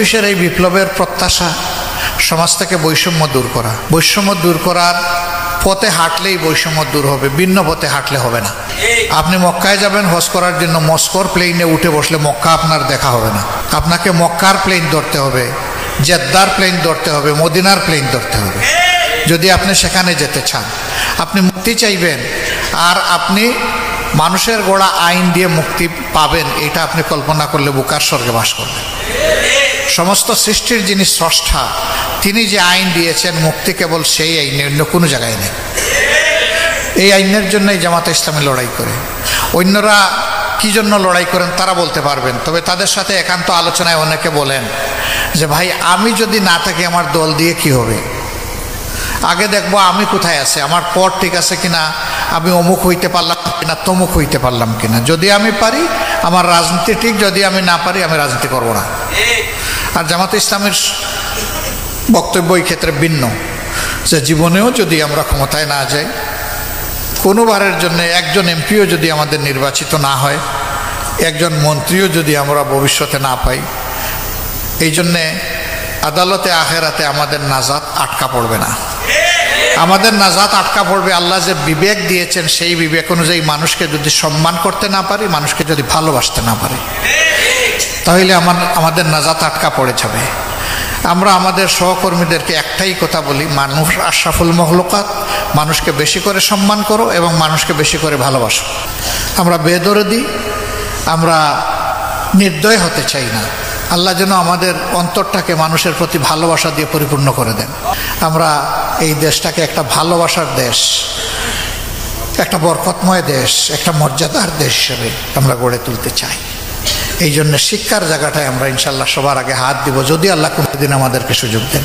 চব্বিশের এই বিপ্লবের প্রত্যাশা সমাজ থেকে বৈষম্য দূর করা। বৈষম্য দূর করার পথে হাঁটলেই বৈষম্য দূর হবে, ভিন্ন পথে হাঁটলে হবে না। আপনি মক্কায় যাবেন, হজ করার জন্য মস্কোর প্লেনে উঠে বসলে মক্কা আপনার দেখা হবে না। আপনাকে মক্কার প্লেন ধরতে হবে, জেদ্দার প্লেন ধরতে হবে, মদিনার প্লেন ধরতে হবে। যদি আপনি সেখানে যেতে চান, আপনি মুক্তি চাইবেন, আর আপনি মানুষের গোড়া আইন দিয়ে মুক্তি পাবেন, এটা আপনি কল্পনা করলে বুকার স্বর্গে বাস করবেন। সমস্ত সৃষ্টির যিনি স্রষ্টা, তিনি যে আইন দিয়েছেন, মুক্তি কেবল সেই আইনে অন্য কোনো জায়গায় নেই। এই আইনের জন্যই জামাতে ইসলামী লড়াই করে। অন্যরা কি জন্য লড়াই করেন তারা বলতে পারবেন, তবে তাদের সাথে একান্ত আলোচনায় অনেকে বলেন যে, ভাই, আমি যদি না থাকি, আমার দল দিয়ে কি হবে? আগে দেখব আমি কোথায় আছে, আমার পর ঠিক আছে কিনা? আমি অমুক হইতে পারলাম কিনা, তমুক হইতে পারলাম কিনা? যদি আমি পারি, আমার রাজনীতি ঠিক, যদি আমি না পারি, আমি রাজনীতি করব না। আর জামাতে ইসলামের বক্তব্য এই ক্ষেত্রে ভিন্ন, যে জীবনেও যদি আমরা ক্ষমতায় না যাই, কোনোবারের জন্য একজন এমপিও যদি আমাদের নির্বাচিত না হয়, একজন মন্ত্রীও যদি আমরা ভবিষ্যতে না পাই, এই জন্যে আদালতে আখেরাতে আমাদের নাজাত আটকা পড়বে না। আমাদের নাজাত আটকা পড়বে, আল্লাহ যে বিবেক দিয়েছেন, সেই বিবেক অনুযায়ী মানুষকে যদি সম্মান করতে না পারি, মানুষকে যদি ভালোবাসতে না পারি। তাহলে আমার, আমাদের নাজাত আটকা পড়ে যাবে আমরা আমাদের সহকর্মীদেরকে একটাই কথা বলি, মানুষ আশরাফুল মহলকাত মানুষকে বেশি করে সম্মান করো এবং মানুষকে বেশি করে ভালোবাসো। আমরা বেদরে দিই আমরা নির্দয় হতে চাই না। আল্লাহ যেন আমাদের অন্তরটাকে মানুষের প্রতি ভালোবাসা দিয়ে পরিপূর্ণ করে দেন। আমরা এই দেশটাকে একটা ভালোবাসার দেশ, একটা বরকতময় দেশ, একটা মর্যাদার দেশ হিসেবে আমরা গড়ে তুলতে চাই। এই জন্য শিক্ষার জায়গাটায় আমরা ইনশাল্লাহ সবার আগে হাত দিব, যদি আল্লাহ কোনোদিন আমাদেরকে সুযোগ দেন।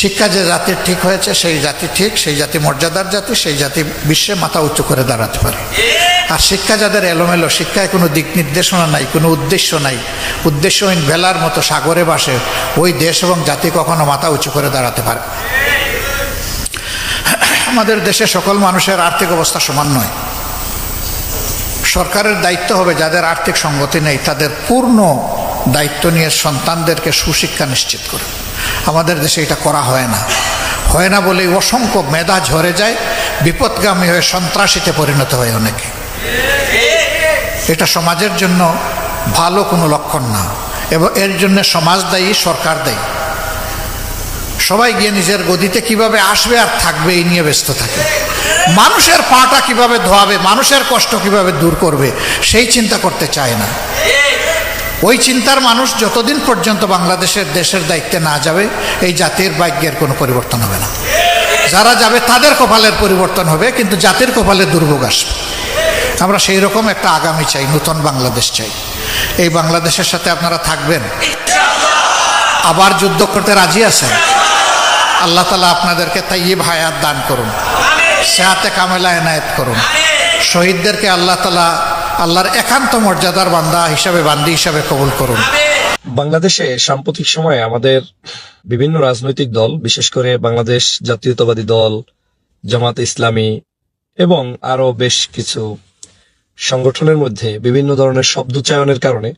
শিক্ষা যে জাতির ঠিক হয়েছে, সেই জাতি ঠিক, সেই জাতি মর্যাদার জাতি, সেই জাতি বিশ্বে মাথা উঁচু করে দাঁড়াতে পারে। আর শিক্ষা যাদের এলোমেলো, শিক্ষায় কোনো দিক নির্দেশনা নাই, কোনো উদ্দেশ্য নাই, উদ্দেশ্যহীন ভেলার মতো সাগরে বাসে, ওই দেশ এবং জাতি কখনো মাথা উঁচু করে দাঁড়াতে পারে। আমাদের দেশে সকল মানুষের আর্থিক অবস্থা সমান নয়। সরকারের দায়িত্ব হবে যাদের আর্থিক সঙ্গতি নেই, তাদের পূর্ণ দায়িত্ব নিয়ে সন্তানদেরকে সুশিক্ষা নিশ্চিত করে আমাদের দেশে এটা করা হয় না। হয় না বলেই অসংখ্য মেধা ঝরে যায়, বিপদগামী হয়ে সন্ত্রাসীতে পরিণত হয় অনেকে। এটা সমাজের জন্য ভালো কোনো লক্ষণ না। এবং এর জন্য সমাজ দায়ী, সরকার দায়ী। সবাই গিয়ে নিজের গদিতে কীভাবে আসবে আর থাকবে এই নিয়ে ব্যস্ত থাকে। মানুষের পাটা কীভাবে ধোয়াবে, মানুষের কষ্ট কীভাবে দূর করবে, সেই চিন্তা করতে চায় না। ওই চিন্তার মানুষ যতদিন পর্যন্ত বাংলাদেশের দেশের দায়িত্বে না যাবে, এই জাতির ভাগ্যের কোনো পরিবর্তন হবে না। যারা যাবে তাদের কপালের পরিবর্তন হবে, কিন্তু জাতির কপালে দুর্ভোগ আসবে। আমরা সেই রকম একটা আগামী চাই, নূতন বাংলাদেশ চাই। এই বাংলাদেশের সাথে আপনারা থাকবেন। আবার যুদ্ধ করতে রাজি আছেন? আল্লাহ তালা আপনাদেরকে তাইয়ে হায়াত দান করুন। সেহাতে কামেলা এনায়েত করুন। শহীদদেরকে আল্লাহ তালা আল্লাহর একান্ত মর্যাদার বান্দা হিসাবে, বান্দি হিসাবে কবুল করুন। বাংলাদেশে সাম্প্রতিক সময়ে আমাদের বিভিন্ন রাজনৈতিক দল, বিশেষ করে বাংলাদেশ জাতীয়তাবাদী দল, জামাত ইসলামী এবং আরও বেশ কিছু সংগঠনের মধ্যে বিভিন্ন ধরনের শব্দচয়নের কারণে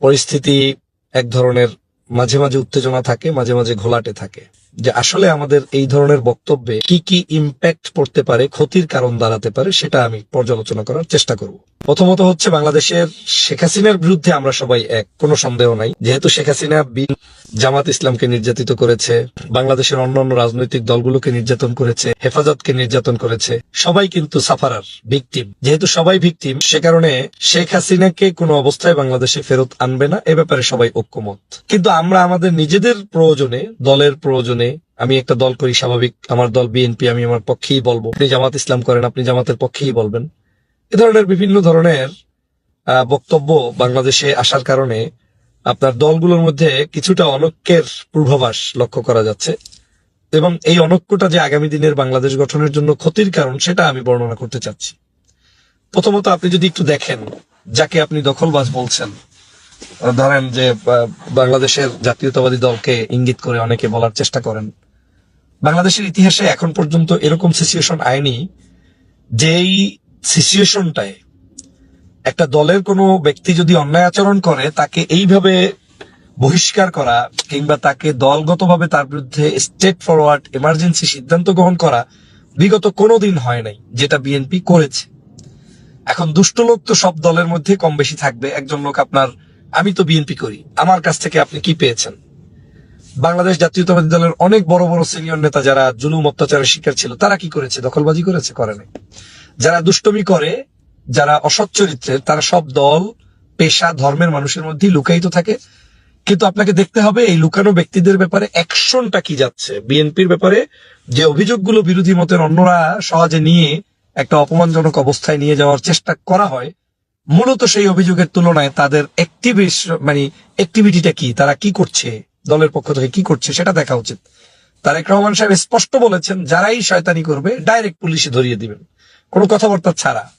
পরিস্থিতি এক ধরনের মাঝে মাঝে উত্তেজনা থাকে, মাঝে মাঝে ঘোলাটে থাকে। যে আসলে আমাদের এই ধরনের বক্তব্যে কি কি ইম্প্যাক্ট পড়তে পারে, ক্ষতির কারণ দাঁড়াতে পারে, সেটা আমি পর্যালোচনা করার চেষ্টা করব। প্রথমত হচ্ছে বাংলাদেশের শেখ হাসিনার বিরুদ্ধে আমরা সবাই এক, কোনো সন্দেহ নাই। যেহেতু শেখ হাসিনা বিন জামাত ইসলামকে নির্যাতিত করেছে, বাংলাদেশের অন্যান্য রাজনৈতিক দলগুলোকে নির্যাতন করেছে, হেফাজতকে নির্যাতন করেছে, সবাই কিন্তু সাফারার ভিকটিম যেহেতু সবাই ভিকটিম সে কারণে শেখ হাসিনাকে কোনো অবস্থায় বাংলাদেশে ফেরত আনবে না, এ ব্যাপারে সবাই ঐক্যমত। কিন্তু আমরা আমাদের নিজেদের প্রয়োজনে, দলের প্রয়োজনে আমি একটা দল করি স্বাভাবিক। আমার দল বিএনপি আমি আমার পক্ষেই বলব। আপনি জামাত ইসলাম করেন, আপনি জামাতের পক্ষেই বলবেন। এ ধরনের বিভিন্ন ধরনের বক্তব্য বাংলাদেশে আসার কারণে আপনার দলগুলোর মধ্যে কিছুটা অনৈক্যের পূর্বাভাস লক্ষ্য করা যাচ্ছে। এবং এই অনৈক্যটা যে আগামী দিনের বাংলাদেশ গঠনের জন্য ক্ষতির কারণ, সেটা আমি বর্ণনা করতে চাচ্ছি। প্রথমত আপনি যদি একটু দেখেন, যাকে আপনি দখলবাজ বলছেন ধরেন যে বাংলাদেশের জাতীয়তাবাদী দলকে ইঙ্গিত করে অনেকে বলার চেষ্টা করেন। বাংলাদেশের ইতিহাসে এখন পর্যন্ত এরকম সিচুয়েশন আয়নি, যেই সিচুয়েশনটায় একটা দলের কোনো ব্যক্তি যদি অন্যায় আচরণ করে, তাকে এইভাবে বহিষ্কার করা কিংবা তাকে দলগতভাবে তার বিরুদ্ধে স্টেট ফরওয়ার্ড এমার্জেন্সি সিদ্ধান্ত গ্রহণ করা বিগত কোনো দিন হয় নাই, যেটা বিএনপি করেছে। এখন দুষ্ট লোক তো সব দলের মধ্যে কম বেশি থাকবে। একজন লোক আপনার আমি তো বিএনপি করি। আমার কাছ থেকে আপনি কি পেয়েছেন? বাংলাদেশ জাতীয়তাবাদী দলের অনেক বড় বড় সিনিয়র নেতা যারা জুলুম অত্যাচারের শিকার ছিল, তারা কি করেছে? দখলবাজি করেছে? করে নাই। যারা দুষ্টমি করে, যারা অসৎ চরিত্রের, তারা সব দল, পেশা, ধর্মের মানুষের মধ্যেই লুকায়িত থাকে। কিন্তু আপনাকে দেখতে হবে, এই লুকানো ব্যক্তিদের ব্যাপারে অ্যাকশনটা কি যাচ্ছে? বিএনপির ব্যাপারে যে অভিযোগগুলো বিরোধী মতের অন্যরা সহজে নিয়ে একটা অপমানজনক অবস্থায় নিয়ে যাওয়ার চেষ্টা করা হয় মূলত সেই অভিযোগের তুলনায় তাদের অ্যাক্টিভিস মানে অ্যাক্টিভিটিটা কি? তারা কি করছে? দলের পক্ষ থেকে কি করছে? সেটা দেখা উচিত। তারেক রহমান সাহেব স্পষ্ট বলেছেন, যারাই শয়তানি করবে ডাইরেক্ট পুলিশে ধরিয়ে দিবেন। কোনো কথাবার্তা ছাড়া।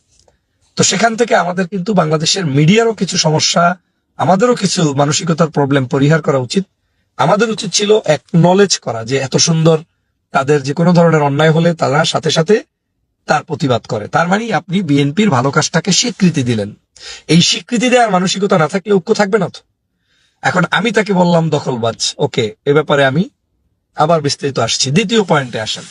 তো সেখান থেকে আমাদের কিন্তু বাংলাদেশের মিডিয়ারও কিছু সমস্যা, আমাদেরও কিছু মানসিকতার প্রবলেম পরিহার করা উচিত। আমাদের উচিত ছিল এক নলেজ করা যে এত সুন্দর তাদের যে কোনো ধরনের অন্যায় হলে তারা সাথে সাথে তার প্রতিবাদ করে। তার মানে আপনি বিএনপির ভালো কাজটাকে স্বীকৃতি দিলেন। এই স্বীকৃতি দেওয়ার মানসিকতা না থাকলে ঐক্য থাকবে না তো? এখন আমি তাকে বললাম দখলবাজ, ওকে, এ ব্যাপারে আমি আবার বিস্তারিত আসছি। দ্বিতীয় পয়েন্টে আসেন।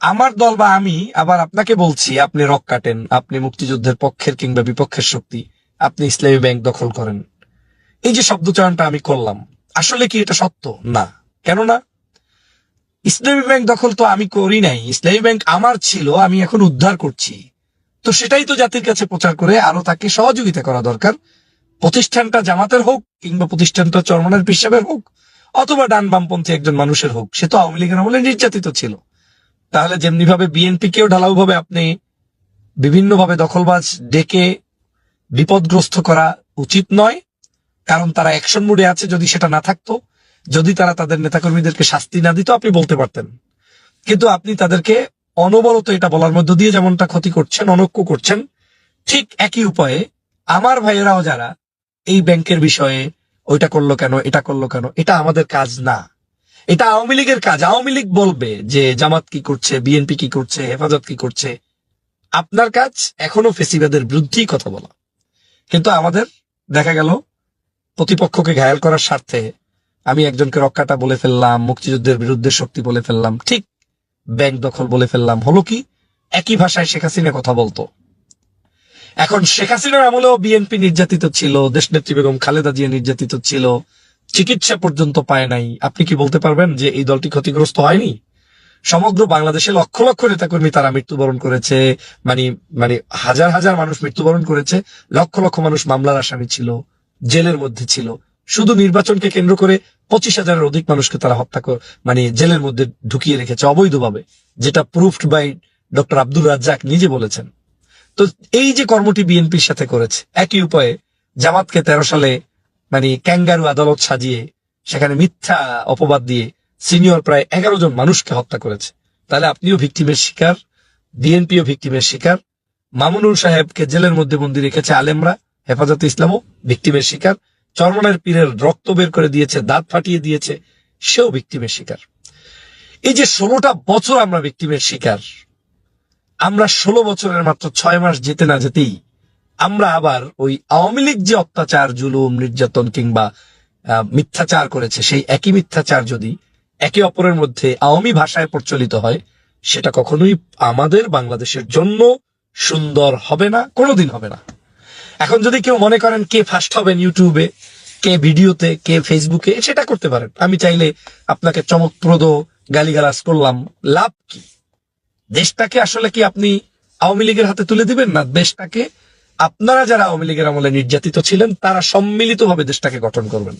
আমার দল বা আমি আবার আপনাকে বলছি, আপনি রক কাটেন, আপনি মুক্তিযুদ্ধের পক্ষের কিংবা বিপক্ষের শক্তি, আপনি ইসলামী ব্যাংক দখল করেন। এই যে শব্দচয়নটা আমি করলাম, আসলে কি এটা সত্য? না। কেননা ইসলামী ব্যাংক দখল তো আমি করি নাই। ইসলামী ব্যাংক আমার ছিল, আমি এখন উদ্ধার করছি। তো সেটাই তো জাতির কাছে প্রচার করে আরও তাকে সহযোগিতা করা দরকার। প্রতিষ্ঠানটা জামাতের হোক, কিংবা প্রতিষ্ঠানটা চরমনের পিসাবের হোক, অথবা ডান বামপন্থী একজন মানুষের হোক, সে তো আওয়ামী লীগের আমলে নির্যাতিত ছিল। তাহলে যেমনি ভাবে বিএনপি কেও ঢালাও ভাবে আপনি বিভিন্ন ভাবে দখলবাজ ডেকে বিপদগ্রস্ত করা উচিত নয়, কারণ তারা অ্যাকশন মুডে আছে যদি সেটা না থাকতো। যদি তারা তাদের নেতাকর্মীদেরকে শাস্তি না দিত, আপনি বলতে পারতেন। কিন্তু আপনি তাদেরকে অনবরত এটা বলার মধ্য দিয়ে যেমনটা ক্ষতি করছেন, অনৈক্য করছেন, ঠিক একই উপায়ে আমার ভাইয়েরাও যারা এই ব্যাংকের বিষয়ে ওইটা করল কেন, এটা করল কেন, এটা আমাদের কাজ না। এটা আওয়ামী লীগের কাজ। আওয়ামী লীগ বলবে যে জামাত কি করছে, বিএনপি কি করছে, হেফাজত কি করছে। আপনার কাজ এখনও ফেসিবাদের বিরুদ্ধেই কথা বলা। কিন্তু আমাদের দেখা গেল, প্রতিপক্ষকে ঘায়াল করার স্বার্থে আমি একজনকে রক্ষাটা বলে ফেললাম, মুক্তিযুদ্ধের বিরুদ্ধে শক্তি বলে ফেললাম, ঠিক ব্যাংক দখল বলে ফেললাম। হলো কি? একই ভাষায় শেখ হাসিনা কথা বলতো। এখন শেখ হাসিনার আমলেও বিএনপি নির্যাতিত ছিল, দেশনেত্রী বেগম খালেদা জিয়া নির্যাতিত ছিল, চিকিৎসা পর্যন্ত পায় নাই। আপনি কি বলতে পারবেন যে এই দলটি ক্ষতিগ্রস্ত হয়নি? সমগ্র বাংলাদেশে লক্ষ লক্ষ নেতাকর্মী তারা মৃত্যুবরণ করেছে মানে মানে হাজার হাজার মানুষ মৃত্যুবরণ করেছে, লক্ষ লক্ষ মানুষ মামলার আসামি ছিল, জেলের মধ্যে ছিল। শুধু নির্বাচনকে কেন্দ্র করে পঁচিশ হাজারের অধিক মানুষকে তারা হত্যা মানে জেলের মধ্যে ঢুকিয়ে রেখেছে অবৈধভাবে, যেটা proofed by doctor Abdur Razzaq নিজে বলেছেন। তো এই যে কর্মটি বিএনপির সাথে করেছে, একই উপায়ে জামাতকে তেরো সালে মানে ক্যাঙ্গারু আদালত সাজিয়ে, সেখানে মিথ্যা অপবাদ দিয়ে সিনিয়র প্রায় এগারো জন মানুষকে হত্যা করেছে। তাহলে আপনিও ভিক্টিমের শিকার, বিএনপিও ভিক্টিমের শিকার, মামুনুল সাহেবকে জেলের মধ্যে বন্দি রেখেছে আলেমরা, হেফাজতে ইসলামও ভিক্টিমের শিকার চরমনের পীরের রক্ত বের করে দিয়েছে, দাঁত ফাটিয়ে দিয়েছে, সেও ভিক্টিমের শিকার। এই যে ষোলোটা বছর আমরা ভিক্টিমের শিকার, আমরা ষোলো বছরের মাত্র ছয় মাস যেতে না যেতেই আমরা আবার ওই আওয়ামী লীগ যে অত্যাচার, জুলুম, নির্যাতন কিংবা মিথ্যাচার করেছে, সেই একই মিথ্যাচার যদি একে অপরের মধ্যে আওয়ামী ভাষায় প্রচলিত হয়, সেটা কখনোই আমাদের বাংলাদেশের জন্য সুন্দর হবে না, কোনোদিন হবে না। এখন যদি কেউ মনে করেন কে ফার্স্ট হবেন ইউটিউবে কে ভিডিওতে, কে ফেসবুকে, সেটা করতে পারেন। আমি চাইলে আপনাকে চমকপ্রদ গালিগালাজ করলাম। লাভ কি? দেশটাকে আসলে কি আপনি আওয়ামী লীগের হাতে তুলে দিবেন না? দেশটাকে আপনারা যারা আওয়ামী লীগের আমলে নির্যাতিত ছিলেন, তারা সম্মিলিতভাবে দেশটাকে গঠন করবেন।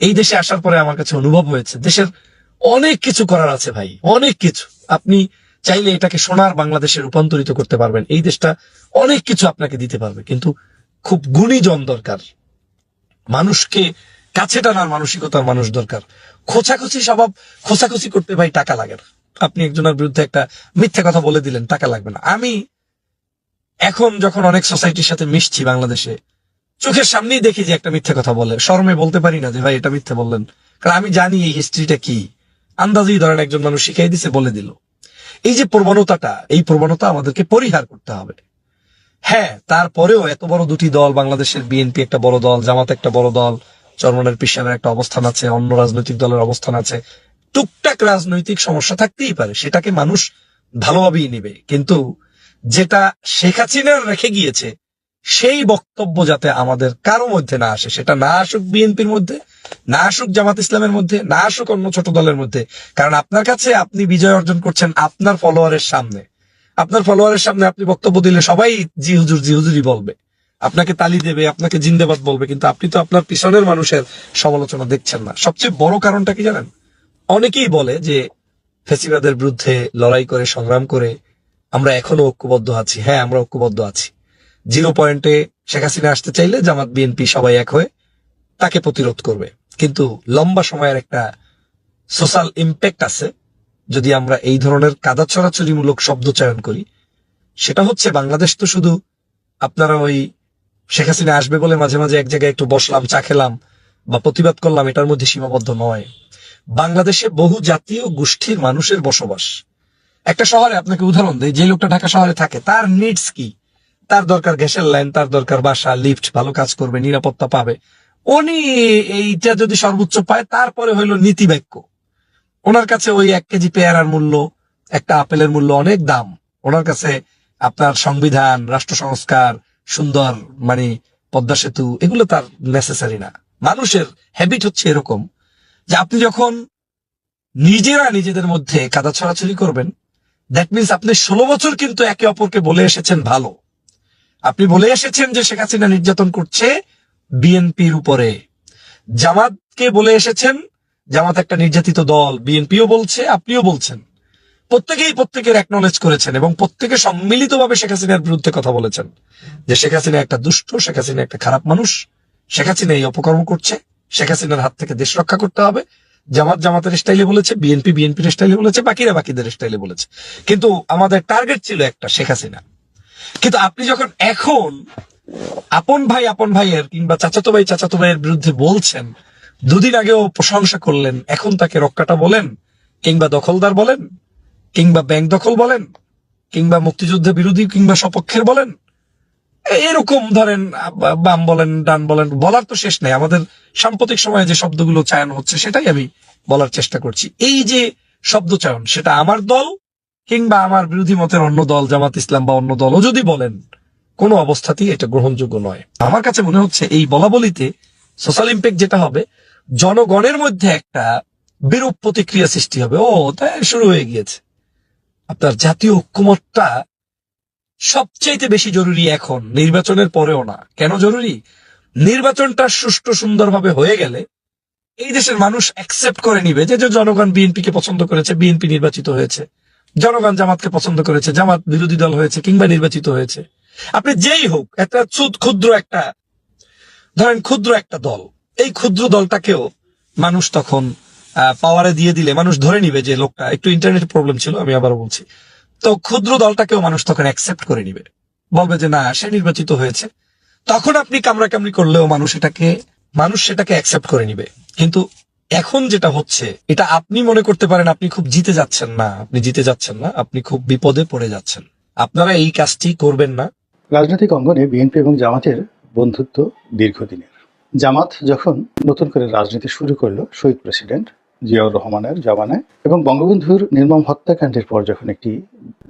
এই দেশে আসার পরে আমার কাছে অনুভব হয়েছে, দেশের অনেক কিছু করার আছে ভাই, অনেক কিছু। আপনি চাইলে এটাকে সোনার বাংলাদেশে রূপান্তরিত করতে পারবেন। এই দেশটা অনেক কিছু আপনাকে দিতে পারবে, কিন্তু খুব গুণীজন দরকার। মানুষকে কাছে টানার মানসিকতার মানুষ দরকার। খোঁচাখুচি স্বভাব খোঁচাখুচি করতে ভাই টাকা লাগে না। আপনি একজনের বিরুদ্ধে একটা মিথ্যা কথা বলে দিলেন, টাকা লাগবে না। আমি এখন যখন অনেক সোসাইটির সাথে মিশছি বাংলাদেশে, চোখের সামনেই দেখি যে একটা মিথ্যা কথা বলে। শর্মে বলতে পারি না যে, ভাই, এটা মিথ্যা বললেন। কারণ আমি জানি এই হিস্ট্রিটা কি। আন্দাজেই ধরেন একজন মানুষ শিখাই দিছে, বলে দিল। এই যে প্রবণতাটা, এই প্রবণতা আমাদেরকে পরিহার করতে হবে। হ্যাঁ তারপরেও এত বড় দুটি দল, বাংলাদেশের বিএনপি একটা বড় দল, জামাত একটা বড় দল, চরমনের পিসারের একটা অবস্থান আছে, অন্য রাজনৈতিক দলের অবস্থান আছে। টুকটাক রাজনৈতিক সমস্যা থাকতেই পারে, সেটাকে মানুষ ভালোভাবেই নেবে। কিন্তু যেটা শেখ হাসিনার রেখে গিয়েছে, সেই বক্তব্য যাতে আমাদের কারও মধ্যে না আসে, সেটা না আসুক বিএনপির মধ্যে, না আসুক জামাত ইসলামের মধ্যে, না আসুক অন্য ছোট দলের মধ্যে। কারণ আপনার কাছে আপনি বিজয় অর্জন করছেন আপনার ফলোয়ারের সামনে। আপনার ফলোয়ারের সামনে আপনি বক্তব্য দিলে সবাই জি হুজুর, জি হুজুরই বলবে। আপনাকে তালি দেবে, আপনাকে জিন্দাবাদ বলবে, কিন্তু আপনি তো আপনার পিছনের মানুষের সমালোচনা দেখছেন না। সবচেয়ে বড় কারণটা কি জানেন? অনেকেই বলে যে ফেসিবাদের বিরুদ্ধে লড়াই করে, সংগ্রাম করে আমরা এখনও ঐক্যবদ্ধ আছি। হ্যাঁ আমরা ঐক্যবদ্ধ আছি। জিরো পয়েন্টে শেখ হাসিনা আসতে চাইলে জামাত, বিএনপি সবাই এক হয়ে তাকে প্রতিরোধ করবে। কিন্তু লম্বা সময়ের একটা সোশ্যাল ইম্প্যাক্ট আছে। যদি আমরা এই ধরনের কাদা ছড়াছড়িমূলক শব্দ চয়ন করি, সেটা হচ্ছে বাংলাদেশ তো শুধু আপনারা ওই শেখ হাসিনা আসবে বলে মাঝে মাঝে এক জায়গায় একটু বসলাম, চা খেলাম বা প্রতিবাদ করলাম, এটার মধ্যে সীমাবদ্ধ নয়। বাংলাদেশে বহু জাতীয় গোষ্ঠীর মানুষের বসবাস। একটা শহরে আপনাকে উদাহরণ দেয় যে লোকটা ঢাকা শহরে থাকে, তার নিডস কি? তার দরকার গ্যাসের লাইন, তার দরকার বাসা লিফট ভালো কাজ করবে, নিরাপত্তা পাবে। উনি এইটা যদি সর্বোচ্চ পায়, তারপরে হইল নীতি বাক্য ওনার কাছে ওই এক কেজি পেয়ারার মূল্য, একটা আপেলের মূল্য অনেক দাম। ওনার কাছে আপনার সংবিধান, রাষ্ট্র সংস্কার, সুন্দর মানে পদ্মা সেতু, এগুলো তার নেসেসারি না। মানুষের হ্যাবিট হচ্ছে এরকম যে আপনি যখন নিজেরা নিজেদের মধ্যে কাদা ছড়াছড়ি করবেন দ্যাট মিনস আপনি ষোলো বছর কিন্তু একে অপরকে বলে এসেছেন ভালো। আপনি বলে এসেছেন যে শেখ হাসিনা নির্যাতন করছে বিএনপির উপরে। জামাতকে বলে এসেছেন জামাত একটা নির্যাতিত দল, বিএনপিও বলছে, আপনিও বলছেন। প্রত্যেকেই প্রত্যেকের একনলেজ করেছেন এবং প্রত্যেকে সম্মিলিতভাবে শেখ হাসিনার বিরুদ্ধে কথা বলেছেন। যে শেখ হাসিনা একটা দুষ্ট, শেখ হাসিনা একটা খারাপ মানুষ, শেখ হাসিনা এই অপকর্ম করছে, শেখ হাসিনার হাত থেকে দেশ রক্ষা করতে হবে। জামাত জামাতের স্টাইলে বলেছে, বিএনপি বিএনপির স্টাইলে বলেছে, বাকিরা বাকিদের স্টাইলে বলেছে। কিন্তু আমাদের টার্গেট ছিল একটা, শেখ হাসিনা। কিন্তু আপনি যখন এখন আপন ভাই, আপন ভাইয়ের কিংবা চাচাতো ভাই, চাচাতো ভাইয়ের বিরুদ্ধে বলছেন দুদিন আগেও প্রশংসা করলেন, এখন তাকে রক্ষাটা বলেন, কিংবা দখলদার বলেন, কিংবা ব্যাংক দখল বলেন, কিংবা মুক্তিযুদ্ধ বিরোধী কিংবা সপক্ষের বলেন। এরকম ধরেন বাম বলেন, ডান বলেন, বলার তো শেষ নেই। আমাদের সাম্প্রতিক সময়ে যে শব্দগুলো চায়ন হচ্ছে, সেটাই আমি বলার চেষ্টা করছি। এই যে শব্দ চায়ন, সেটা আমার দল কিংবা আমার বিরোধী মতের অন্য দল, জামাত ইসলাম বা অন্য দলও যদি বলেন, কোনো অবস্থাতেই এটা গ্রহণযোগ্য নয়। আমার কাছে মনে হচ্ছে এই বলা বলিতে সোশ্যাল ইম্প্যাক্ট যেটা হবে জনগণের মধ্যে একটা বিরূপ প্রতিক্রিয়া সৃষ্টি হবে। ও, তাই শুরু হয়ে গিয়েছে। আপনার জাতীয় ঐক্যমতটা সবচাইতে বেশি জরুরি এখন, নির্বাচনের পরেও না। কেন জরুরি? নির্বাচনটা সুষ্ঠু সুন্দরভাবে হয়ে গেলে এই দেশের মানুষ অ্যাকসেপ্ট করে নিবে যে যে জনগণ বিএনপি কে পছন্দ করেছে, বিএনপি নির্বাচিত হয়েছে। জনগণ জামাতকে পছন্দ করেছে, জামাত বিরোধী দল হয়েছে কিংবা নির্বাচিত হয়েছে। আপনি যেই হোক, একটা ক্ষুদ্র একটা, ধরেন ক্ষুদ্র একটা দল এই ক্ষুদ্র দলটাকেও মানুষ তখন পাওয়ারে দিয়ে দিলে, মানুষ ধরে নিবে যে লোকটা, একটু ইন্টারনেট প্রবলেম ছিল, আমি আবারও বলছি। তো ক্ষুদ্র দলটাকেও মানুষ তখন অ্যাকসেপ্ট করে নিবে। বলবে যে, না, সে নির্বাচিত হয়েছে। তখন আপনি কামড়াকামড়ি করলেও মানুষ এটাকে, মানুষ সেটাকে অ্যাকসেপ্ট করে নিবে। কিন্তু এখন যেটা হচ্ছে, এটা আপনি মনে করতে পারেন আপনি খুব জিতে যাচ্ছেন না, আপনি জিতে যাচ্ছেন না, আপনি খুব বিপদে পড়ে যাচ্ছেন। আপনারা এই কাজটি করবেন না। রাজনৈতিক অঙ্গনে বিএনপি এবং জামাতের বন্ধুত্ব দীর্ঘদিনের। জামাত যখন নতুন করে রাজনীতি শুরু করল, শহীদ প্রেসিডেন্ট জিয়াউর রহমানের জামানে এবং বঙ্গবন্ধুর নির্মম হত্যাকাণ্ডের পর যখন একটি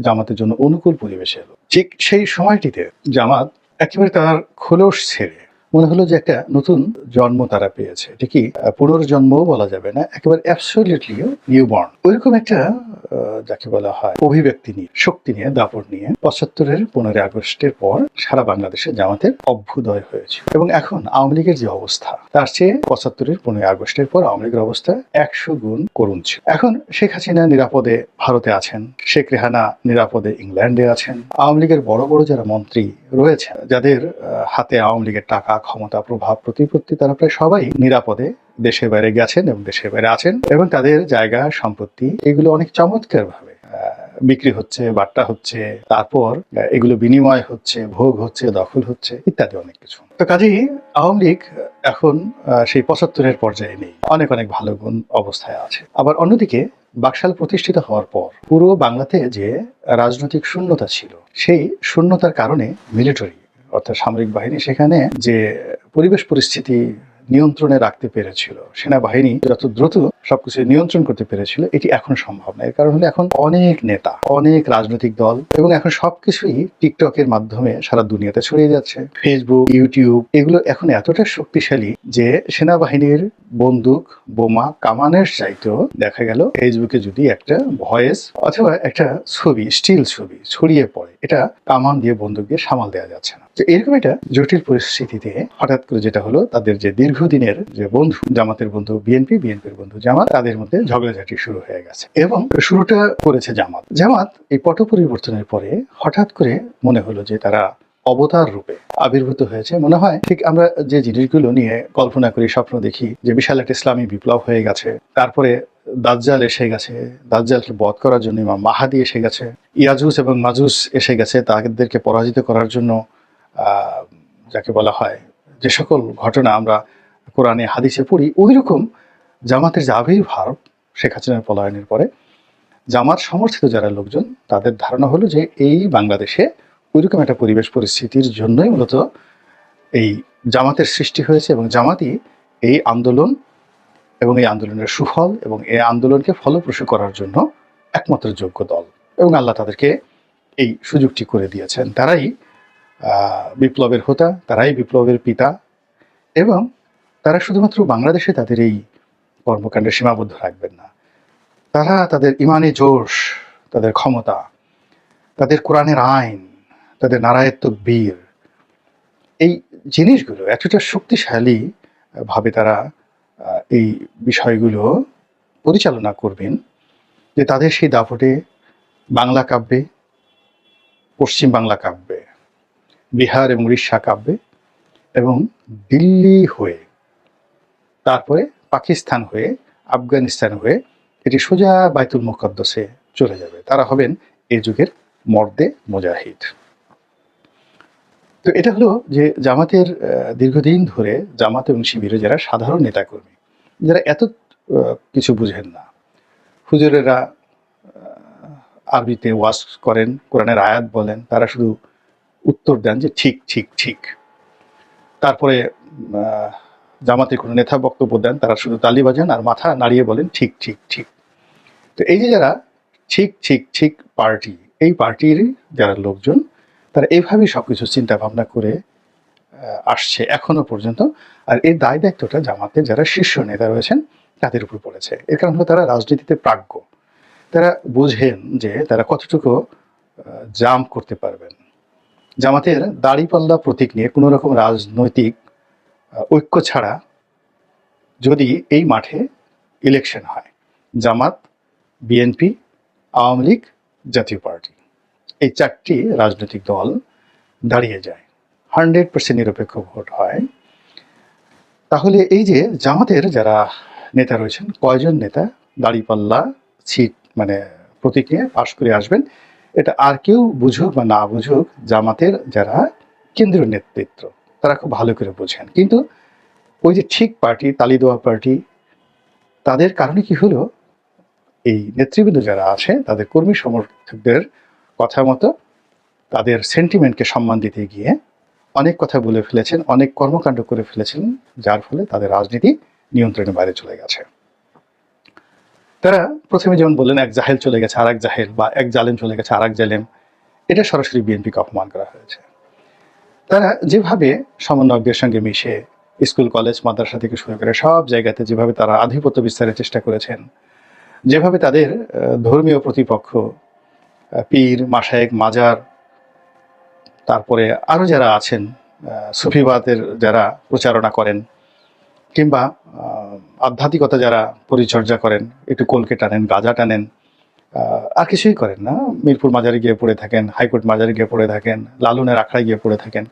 জামাতের জন্য অনুকূল পরিবেশ এলো, ঠিক সেই সময়টিতে জামাত একেবারে তার খোলস ছেড়ে মনে হলো যে একটা নতুন জন্ম তারা পেয়েছে। এটি কি আহ, পুনর্জন্মও বলা যাবে না একেবারে নিউ বর্ন ওইরকম একটা যাকে বলা হয় অভিব্যক্তি নিয়ে শক্তি নিয়ে দাপট নিয়ে পঁচাত্তরের পনেরোই আগস্টের পর সারা বাংলাদেশে জামাতের অভ্যুদয় হয়েছে। এবং এখন আওয়ামী লীগের যে অবস্থা তার চেয়ে পঁচাত্তরের পনেরোই আগস্টের পর আওয়ামী লীগের অবস্থা একশো গুণ করুণ ছিল। এখন শেখ হাসিনা নিরাপদে ভারতে আছেন শেখ রেহানা নিরাপদে ইংল্যান্ডে আছেন। আওয়ামী লীগের বড় বড় যারা মন্ত্রী রয়েছে যাদের হাতে আওয়ামী লীগের টাকা ক্ষমতা, প্রভাব, প্রতিপত্তি তারা প্রায় সবাই নিরাপদে দেশের বাইরে গেছেন এবং দেশের বাইরে আছেন এবং তাদের জায়গা, সম্পত্তি এগুলো অনেক চমৎকার ভাবে বিক্রি হচ্ছে বাট্টা হচ্ছে, তারপর এগুলো বিনিময় হচ্ছে, ভোগ হচ্ছে, দখল হচ্ছে, ইত্যাদি অনেক কিছু। তো কাজেই আওয়ামী লীগ এখন সেই পঁচাত্তরের পর্যায়ে নেই। অনেক অনেক ভালো গুণ অবস্থায় আছে। আবার অন্যদিকে বাকশাল প্রতিষ্ঠিত হওয়ার পর পুরো বাংলাতে যে রাজনৈতিক শূন্যতা ছিল, সেই শূন্যতার কারণে মিলিটারি অর্থাৎ সামরিক বাহিনী সেখানে যে পরিবেশ পরিস্থিতি নিয়ন্ত্রণে রাখতে পেরেছিল, সেনাবাহিনী যত দ্রুত সবকিছু নিয়ন্ত্রণ করতে পেরেছিল, এটি এখন সম্ভব না। এর কারণ হলো এখন অনেক নেতা, অনেক রাজনৈতিক দল এবং এখন সবকিছুই টিকটকের মাধ্যমে সারা দুনিয়াতে ছড়িয়ে যাচ্ছে। ফেসবুক ইউটিউব এগুলো এখন এতটা শক্তিশালী যে সেনাবাহিনীর বন্দুক, বোমা কামানের চাইতেও দেখা গেল ফেসবুকে যদি একটা ভয়েস অথবা একটা ছবি, স্টিল ছবি ছড়িয়ে পড়ে, এটা কামান দিয়ে বন্দুক দিয়ে সামাল দেওয়া যাচ্ছে না। তো এরকম একটা জটিল পরিস্থিতিতে হঠাৎ করে যেটা হলো, তাদের যে দীর্ঘদিনের যে বন্ধু, জামাতের বন্ধু, বিএনপি, বিএনপির বন্ধু জামাত, তাদের মধ্যে ঝগড়াঝাটি শুরু হয়ে গেছে এবং শুরুটা করেছে জামাত। জামাত এই পট পরিবর্তনের পরে হঠাৎ করে মনে হলো যে তারা অবতার রূপে আবির্ভূত হয়েছে। মনে হয় ঠিক আমরা যে জিনিসগুলো নিয়ে কল্পনা করি, স্বপ্ন দেখি, যে বিশাল একটা ইসলামী বিপ্লব হয়ে গেছে, তারপরে দাজ্জাল এসে গেছে, দাজ্জালকে বধ করার জন্য মাহাদি এসে গেছে, ইয়াজুস এবং মাজুস এসে গেছে, তাদেরকে পরাজিত করার জন্য যাকে বলা হয় যে সকল ঘটনা আমরা কোরআনে, হাদিসে পড়ি ওই রকম জামাতের যে আবির্ভাব, শেখ হাসিনার পলায়নের পরে জামাত সমর্থিত যারা লোকজন, তাদের ধারণা হলো যে এই বাংলাদেশে ওইরকম একটা পরিবেশ পরিস্থিতির জন্যই মূলত এই জামাতের সৃষ্টি হয়েছে এবং জামাতই এই আন্দোলন এবং এই আন্দোলনের সুফল এবং এই আন্দোলনকে ফলপ্রসূ করার জন্য একমাত্র যোগ্য দল। এবং আল্লাহ তাদেরকে এই সুযোগটি করে দিয়েছেন। তারাই বিপ্লবের হোতা, তারাই বিপ্লবের পিতা এবং তারা শুধুমাত্র বাংলাদেশে তাদের এই কর্মকাণ্ডে সীমাবদ্ধ রাখবেন না। তারা তাদের ইমানে জোশ, তাদের ক্ষমতা, তাদের কোরআনের আইন, তাদের নারায়ত্ব বীর, এই জিনিসগুলো এতটা শক্তিশালী ভাবে তারা এই বিষয়গুলো পরিচালনা করবেন যে তাদের সেই দাপটে বাংলা কাব্যে, পশ্চিম বাংলা কাব্যে বিহার এবং উড়িষ্যা কাব্যে এবং দিল্লি হয়ে, তারপরে পাকিস্তান হয়ে, আফগানিস্তান হয়ে এটি সোজা বাইতুল মুকদ্দসে চলে যাবে। তারা হবেন এই যুগের মর্দে মুজাহিদ। তো এটা হলো যে জামাতের দীর্ঘদিন ধরে জামাত এবং শিবিরে যারা সাধারণ নেতাকর্মী, যারা এত কিছু বুঝেন না। হুজুরেরা আরবিতে ওয়াজ করেন, কোরআনের আয়াত বলেন, তারা শুধু উত্তর দেন যে ঠিক ঠিক ঠিক। তারপরে জামাতের কোনো নেতা বক্তব্য দেন, তারা শুধু তালি বাজান আর মাথা নাড়িয়ে বলেন ঠিক ঠিক ঠিক। তো এই যে যারা ঠিক ঠিক ঠিক পার্টি, এই পার্টির যারা লোকজন, তারা এইভাবেই সবকিছু চিন্তা ভাবনা করে আসছে এখনও পর্যন্ত। আর এর দায় দায়িত্বটা জামাতের যারা শীর্ষ নেতা রয়েছেন, তাদের উপর পড়েছে। এর কারণ হলো তারা রাজনীতিতে প্রাজ্ঞ। তারা বুঝেন যে তারা কতটুকু জাম্প করতে পারবেন। জামাতের দাড়িপাল্লা প্রতীক নিয়ে কোনো রকম রাজনৈতিক ঐক্য ছাড়া যদি এই মাঠে ইলেকশন হয়, জামাত বিএনপি আওয়ামী লীগ জাতীয় পার্টি, এই চারটি রাজনৈতিক দল দাঁড়িয়ে যায়, হান্ড্রেড পার্সেন্ট নিরপেক্ষ ভোট হয়। তাহলে এই যে জামাতের যারা নেতা রয়েছেন, কয়জন নেতা দাড়িপাল্লা, সিট মানে প্রতীক নিয়ে পাশ করে আসবেন? এটা আর কেউ বুঝুক বা না বুঝুক, জামাতের যারা কেন্দ্রীয় নেতৃত্ব, তারা খুব ভালো করে বোঝেন। কিন্তু ওই যে ঠিক পার্টি তালি দেওয়া পার্টি, তাদের কারণে কি হলো? এই নেতৃবৃন্দ যারা আছে, তাদের কর্মী সমর্থকদের কথা মতো তাদের সেন্টিমেন্টকে সম্মান দিতে গিয়ে অনেক কথা বলে ফেলেছেন, অনেক কর্মকাণ্ড করে ফেলেছেন, যার ফলে তাদের রাজনীতি নিয়ন্ত্রণের বাইরে চলে গেছে। তারা প্রথমে যেমন বললেন, এক জাহেল চলে গেছে আর এক জাহেল, বা এক জালেম চলে গেছে আর এক জালেম, এটা সরাসরি বিএনপিকে অপমান করা হয়েছে। তারা যেভাবে সমন্বয়কদের সঙ্গে মিশে স্কুল, কলেজ, মাদ্রাসা থেকে শুরু করে সব জায়গাতে যেভাবে তারা আধিপত্য বিস্তারের চেষ্টা করেছেন, যেভাবে তাদের ধর্মীয় প্রতিপক্ষ পীর মাসায়েক মাজার, তারপরে আরও যারা আছেন সুফিবাদের যারা প্রচারণা করেন কিংবা আধ্যাত্মিকতা যারা পরিচর্যা করেন, একটু কলকে টানেন, গাজা টানেন আর কিছুই করেন না। মিরপুর মাজারে গিয়ে পড়ে থাকেন, হাইকোর্ট মাজারে গিয়ে পড়ে থাকেন, লালনের আখড়ায় গিয়ে পড়ে থাকেন।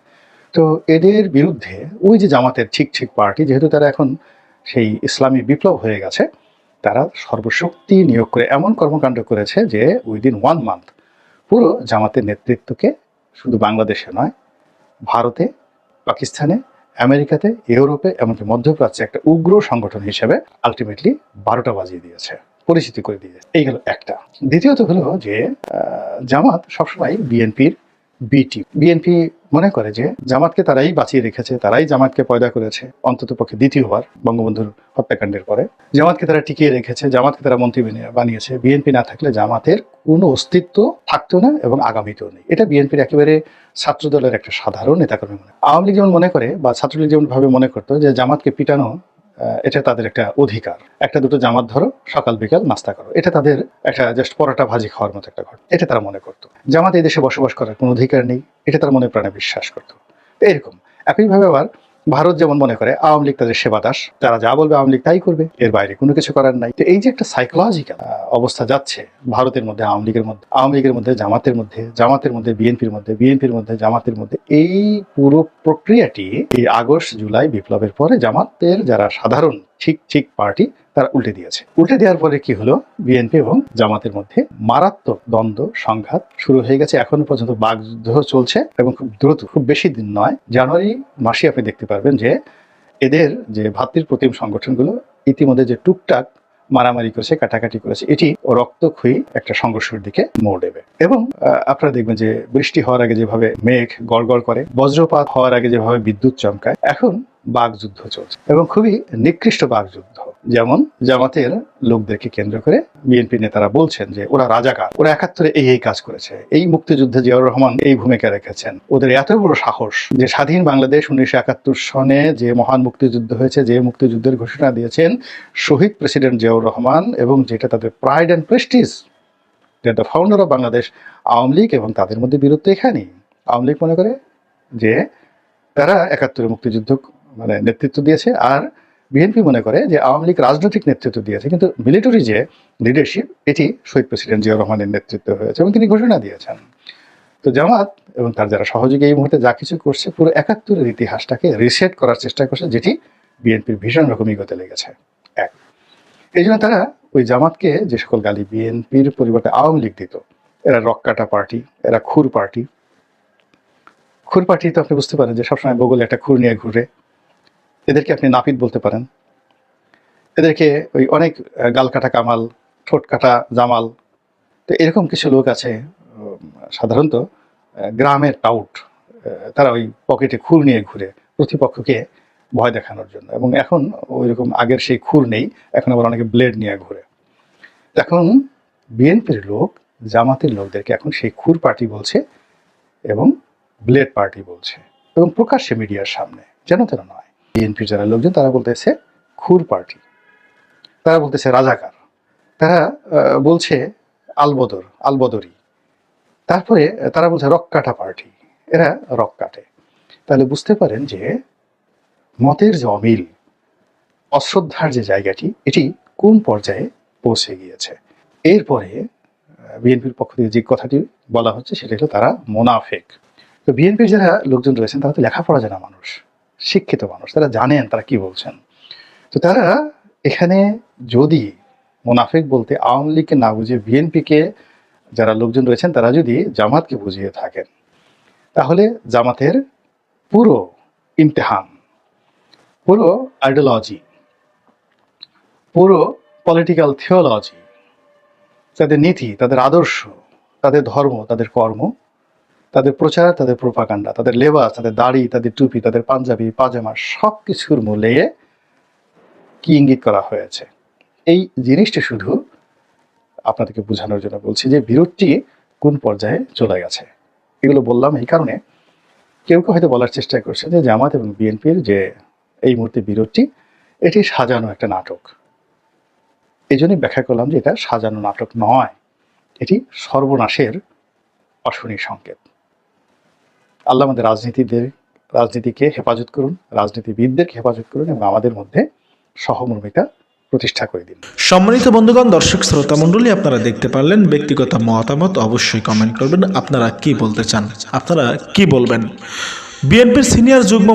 তো এদের বিরুদ্ধে ওই যে জামাতের ঠিক ঠিক পার্টি, যেহেতু তারা এখন সেই ইসলামী বিপ্লব হয়ে গেছে, তারা সর্বশক্তি নিয়োগ করে এমন কর্মকাণ্ড করেছে যে উইদিন ওয়ান মান্থ পুরো জামাতের নেতৃত্বকে শুধু বাংলাদেশে নয়, ভারতে, পাকিস্তানে আমেরিকাতে, ইউরোপে, এমনকি মধ্যপ্রাচ্যে একটা উগ্র সংগঠন হিসেবে আলটিমেটলি বারোটা বাজিয়ে দিয়েছে, পরিচিতি করে দিয়েছে। এই গেল একটা। দ্বিতীয়ত হলো যে জামাত সবসময় বিএনপির বিটি বিএনপি মনে করে যে জামাতকে তারাই বাঁচিয়ে রেখেছে, তারাই জামাতকে পয়দা করেছে, অন্তত পক্ষে দ্বিতীয়বার বঙ্গবন্ধুর হত্যাকাণ্ডের পরে। জামাতকে তারা টিকিয়ে রেখেছে, জামাতকে তারা মন্ত্রী বানিয়ে- বানিয়েছে। বিএনপি না থাকলে জামাতের কোনো অস্তিত্ব থাকতো না এবং আগামীতেও নেই। এটা বিএনপির একেবারে ছাত্র দলের একটা সাধারণ নেতাকর্মী মনে আওয়ামী লীগ যেমন মনে করে বা ছাত্রলীগ যেমন ভাবে মনে করতো যে জামাতকে পিটানো এটা তাদের একটা অধিকার। একটা দুটো জামাত ধরো, সকাল, বিকাল নাস্তা করো। এটা তাদের একটা জাস্ট পরোটা ভাজি খাওয়ার মতো একটা ঘটনা এটা তারা মনে করতো। জামাত এই দেশে বসবাস করার কোনো অধিকার নেই। এটা তারা মনে প্রাণে বিশ্বাস করতো। এরকম একইভাবে আবার ভারত যেমন মনে করে আওয়ামী লীগ তাদের সেবা দাস, তারা যা বলবে আওয়ামী লীগ তাই করবে, এর বাইরে কোনো কিছু করার নাই। তো এই যে একটা সাইকোলজিক্যাল অবস্থা যাচ্ছে ভারতের মধ্যে, আওয়ামী লীগের মধ্যে, আওয়ামী লীগের মধ্যে, জামাতের মধ্যে জামাতের মধ্যে, বিএনপির মধ্যে বিএনপির মধ্যে, জামাতের মধ্যে, এই পুরো প্রক্রিয়াটি এই আগস্ট, জুলাই, বিপ্লবের পরে জামাতের যারা সাধারণ, ঠিক ঠিক পার্টি তারা উল্টে দিয়েছে। উল্টে দেওয়ার পরে কি হলো? বিএনপি এবং জামাতের মধ্যে মারাত্মক দ্বন্দ্ব, সংঘাত শুরু হয়ে গেছে। এখনও পর্যন্ত বাগযুদ্ধ চলছে এবং খুব দ্রুত, খুব বেশি দিন নয়। জানুয়ারি মাসে আপনি দেখতে পারবেন যে এদের যে ভাতৃ প্রতিম সংগঠনগুলো ইতিমধ্যে যে টুকটাক মারামারি করেছে, কাটাকাটি করেছে, এটি রক্তক্ষয়ী একটা সংঘর্ষের দিকে মোড় দেবে এবং আপনারা দেখবেন যে বৃষ্টি হওয়ার আগে যেভাবে মেঘ গড়গড় করে, বজ্রপাত হওয়ার আগে যেভাবে বিদ্যুৎ চমকায়, এখন বাগযুদ্ধ চলছে। এবং খুবই নিকৃষ্ট বাগযুদ্ধ যেমন জামাতের লোকদেরকে কেন্দ্র করে বিএনপি নেতারা বলছেন যে, ওরা রাজাকার। ওরা একাত্তরে এই এই কাজ করেছে। এই মুক্তিযুদ্ধে জিয়াউর রহমান এই ভূমিকা রেখেছেন। ওদের এত বড় সাহস যে, স্বাধীন বাংলাদেশ উনিশশো একাত্তর সনে যে মহান মুক্তিযুদ্ধ হয়েছে, যে মুক্তিযুদ্ধের ঘোষণা দিয়েছেন শহীদ প্রেসিডেন্ট জিয়াউর রহমান এবং যেটা তাদের pride and prestige the founder of Bangladesh, Awami League এবং তাদের মধ্যে বীরত্ব এখানেই। আওয়ামী লীগ মনে করে যে, তারা একাত্তরে মুক্তিযুদ্ধ মানে নেতৃত্ব দিয়েছে আর বিএনপি মনে করে যে আওয়ামী লীগ রাজনৈতিক নেতৃত্ব দিয়েছে, কিন্তু মিলিটারি যে লিডারশিপ এটি শহীদ প্রেসিডেন্ট জিয়া রহমানের নেতৃত্ব হয়েছে এবং তিনি ঘোষণা দিয়েছেন। তো জামাত এবং তার যারা সহযোগী এই মুহূর্তে যা কিছু করছে, পুরো একাত্তরের ইতিহাসটাকে রিসেট করার চেষ্টা করছে, যেটি বিএনপির ভীষণ রকম ইগোতে লেগেছে। এক। এই জন্য তারা ওই জামাতকে যে সকল গালি বিএনপির পরিবর্তে আওয়ামী লীগ দিত, এরা রক্কাটা পার্টি, এরা খুর পার্টি। খুর পার্টি তো আপনি বুঝতে পারেন যে সবসময় বগলে একটা খুর নিয়ে ঘুরে এদেরকে আপনি নাপিত বলতে পারেন। এদেরকে ওই অনেক গাল কাটা কামাল, ঠোঁট কাটা জামাল, তো এরকম কিছু লোক আছে সাধারণত গ্রামের টাউট তারা ওই পকেটে খুর নিয়ে ঘুরে প্রতিপক্ষকে ভয় দেখানোর জন্য। এবং এখন ওই রকম আগের সেই খুর নেই, এখন আবার অনেকে ব্লেড নিয়ে ঘুরে। এখন বিএনপির লোক, জামাতের লোকদেরকে এখন সেই খুর পার্টি বলছে এবং ব্লেড পার্টি বলছে এবং প্রকাশ্যে মিডিয়ার সামনে। যেন তেন নয়। বিএনপির যারা লোকজন, তারা বলতেছে খুর পার্টি। তারা বলতেছে রাজাকার। তারা বলছে আলবদর, আলবদরি। তারপরে তারা বলছে রক্কাটা পার্টি। এরা রক কাটে। তাহলে বুঝতে পারেন যে মতের যে অমিল, অশ্রদ্ধার যে জায়গাটি, এটি কোন পর্যায়ে পৌঁছে গিয়েছে? এরপরে বিএনপির পক্ষ থেকে যে কথাটি বলা হচ্ছে, সেটা হলো তারা মোনাফেক। তো বিএনপির যারা লোকজন রয়েছেন, তারা তো লেখাপড়া জানা মানুষ। শিক্ষিত মানুষ, তারা জানেন তারা কি বলছেন। তো তারা এখানে যদি মোনাফেক বলতে আওয়ামী লীগকে না বুঝিয়ে বিএনপিকে যারা লোকজন রয়েছেন, তারা যদি জামাতকে বুঝিয়ে থাকেন, তাহলে জামাতের পুরো ইমতেহান, পুরো আইডিওলজি পুরো পলিটিক্যাল থিওলজি তাদের নীতি, তাদের আদর্শ, তাদের ধর্ম, তাদের কর্ম তাদের প্রচার, তাদের প্রোপাকাণ্ডা তাদের লেবাস, তাদের দাড়ি, তাদের টুপি, তাদের পাঞ্জাবি, পাজামা সব কিছুর মূলে কি ইঙ্গিত করা হয়েছে? এই জিনিসটা শুধু আপনাদেরকে বোঝানোর জন্য বলছি যে বিরোধটি কোন পর্যায়ে চলে গেছে। এগুলো বললাম এই কারণে কেউ কেউ হয়তো বলার চেষ্টা করছে যে জামাত এবং বিএনপির যে এই মুহূর্তে বিরোধটি, এটি সাজানো একটা নাটক। এই জন্যই ব্যাখ্যা করলাম যে এটা সাজানো নাটক নয়, এটি সর্বনাশের অশনি সংকেত। আল্লাহ আমাদের রাজনীতিদের, রাজনীতিকে হেফাজত করুন রাজনীতিবিদদেরকে হেফাজত করুন এবং আমাদের মধ্যে সহমর্মিতা প্রতিষ্ঠা করে দিন। সম্মানিত বন্ধুগণ, দর্শক শ্রোতা মণ্ডলী, আপনারা দেখতে পারলেন ব্যক্তিগত মতামত, অবশ্যই কমেন্ট করবেন। আপনারা কি বলতে চান? আপনারা কি বলবেন? বিএনপির সিনিয়র যুগ্ম